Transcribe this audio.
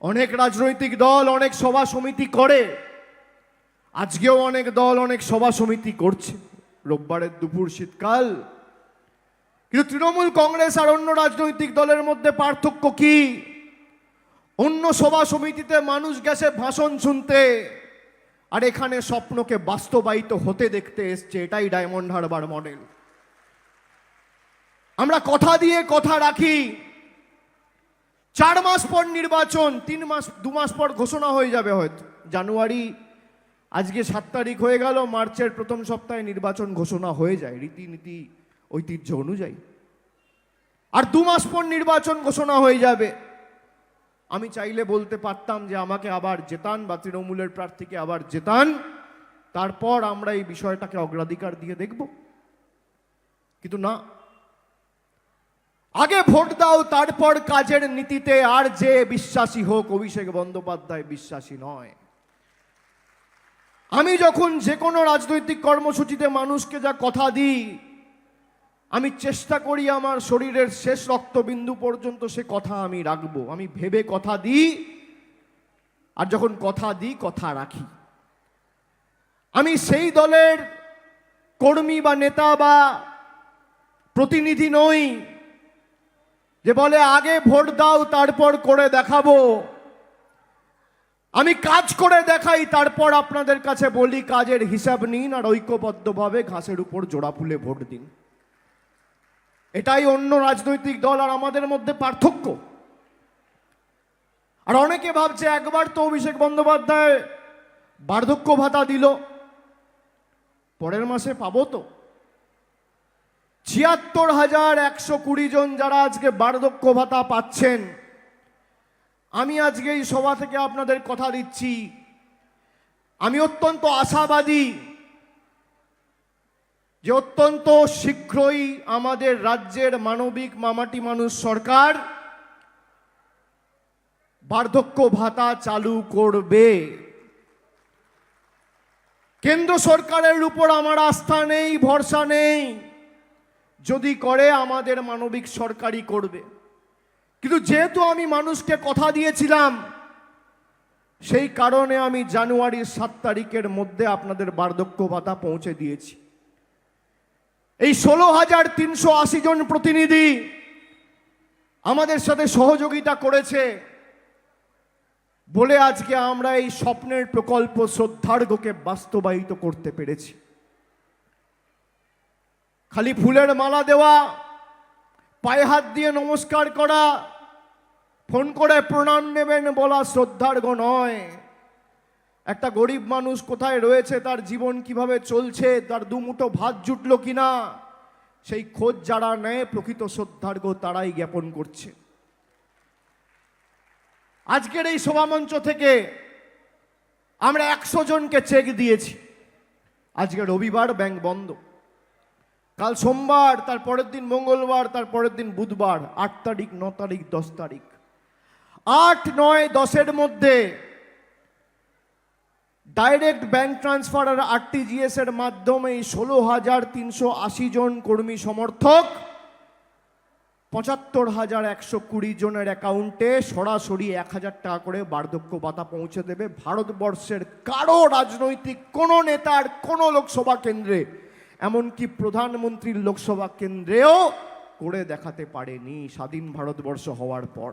অনেক রাজনৈতিক দল, অনেক সভা সমিতি করে। আজকেও অনেক দল, অনেক সভা সমিতি করছে। রোববারের দুপুর শীতকাল। কিন্তু তৃণমূল কংগ্রেস আর অন্য রাজনৈতিক দলের মধ্যে পার্থক্য কি? অন্য সভা সমিতিতে মানুষ গেছে ভাষণ শুনতে, আর এখানে স্বপ্নকে বাস্তবায়িত হতে দেখতে এসছে, এটাই ডায়মন্ড হারবার মডেল। আমরা কথা দিয়ে কথা রাখি। চার মাস পর নির্বাচন, তিন মাস, দু মাস পর ঘোষণা হয়ে যাবে হয়তো। জানুয়ারি, আজকে সাত তারিখ হয়ে গেল, মার্চের প্রথম সপ্তাহে নির্বাচন ঘোষণা হয়ে যায়, রীতিনীতি, ঐতিহ্য অনুযায়ী। আর দু মাস পর নির্বাচন ঘোষণা হয়ে যাবে। আমি চাইলে বলতে পারতাম যে আমাকে আবার জেতান বা তৃণমূলের প্রার্থীকে আবার জেতান। তারপর আমরা এই বিষয়টাকে অগ্রাধিকার দিয়ে দেখব। কিন্তু না আগে ভোট দাও, তারপর কাজের নীতিতে। আর যে বিশ্বাসী হোক, অভিষেক বন্দ্যোপাধ্যায় বিশ্বাসী নয়। আমি যখন যে কোনো রাজনৈতিক কর্মসূচিতে মানুষকে যা কথা দিই, আমি চেষ্টা করি আমার শরীরের শেষ রক্তবিন্দু পর্যন্ত সে কথা আমি রাখব। আমি ভেবে কথা দিই, আর যখন কথা দিই, কথা রাখি। আমি সেই দলের কর্মী বা নেতা বা প্রতিনিধি নই যে বলে, আগে ভোট দাও, তারপর করে দেখাবো। আমি কাজ করে দেখাই, তারপর আপনাদের কাছে বলি, কাজের হিসাব নিন আর ঐক্যবদ্ধভাবে ঘাসের উপর জোড়া ফুলে ভোট দিন। এটাই অন্য রাজনৈতিক দল আর আমাদের মধ্যে পার্থক্য। আর অনেকে ভাবছে, একবার তো অভিষেক বন্দ্যোপাধ্যায় বার্ধক্য ভাতা দিল, পরের মাসে পাবো তো। ছিয়াত্তর হাজার একশো কুড়ি জন যারা আজকে বার্ধক্য ভাতা পাচ্ছেন, আমি আজকে এই সভা থেকে আপনাদের কথা দিচ্ছি। আমি অত্যন্ত আশাবাদী যে অত্যন্ত শীঘ্রই আমাদের রাজ্যের মানবিক মামাটি মানুষ সরকার বার্ধক্য ভাতা চালু করবে। কেন্দ্র সরকারের উপর আমার আস্থা নেই, ভরসা নেই। যদি করে, আমাদের মানবিক সরকারই করবে। কিন্তু যেহেতু আমি মানুষকে কথা দিয়েছিলাম, সেই কারণে আমি জানুয়ারির সাত তারিখের মধ্যে আপনাদের বার্ধক্য ভাতা পৌঁছে দিয়েছি। এই ষোলো হাজার তিনশো আশি জন প্রতিনিধি আমাদের সাথে সহযোগিতা করেছে। বলে আজকে আমরা এই স্বপ্নের প্রকল্প শ্রদ্ধার্ঘকে বাস্তবায়িত করতে পেরেছি। খালি ফুলের মালা দেওয়া, পায়ে হাত দিয়ে নমস্কার করা, ফোন করে প্রণাম নেবেন বলা শ্রদ্ধার্ঘ নয়। একটা গরিব মানুষ কোথায় রয়েছে, তার জীবন কীভাবে চলছে, তার দুমুঠো ভাত জুটলো কিনা, সেই খোঁজ যারা নেয়, প্রকৃত শ্রদ্ধার্ঘ তারাই জ্ঞাপন করছে। আজকের এই সভামঞ্চ থেকে আমরা একশো জনকে চেক দিয়েছি। আজকে রবিবার ব্যাংক বন্ধ। কাল সোমবার, তার পরের দিন মঙ্গলবার, তার পরের দিন বুধবার, আট তারিখ, ন তারিখ, দশ তারিখ। আট, নয়, দশের মধ্যে ডাইরেক্ট ব্যাংক ট্রান্সফার আর আরটিজিএস এর মাধ্যমে ষোলো হাজার তিনশো আশি জন কর্মী সমর্থক, পঁচাত্তর হাজার একশো কুড়ি জনের অ্যাকাউন্টে সরাসরি এক হাজার টাকা করে বার্ধক্য ভাতা পৌঁছে দেবে ভারতবর্ষের কারও রাজনৈতিক কোনো নেতার কোনো লোকসভা কেন্দ্রে। এমনকি প্রধানমন্ত্রীর লোকসভা কেন্দ্রেও করে দেখাতে পারেনি স্বাধীন ভারতবর্ষ হওয়ার পর।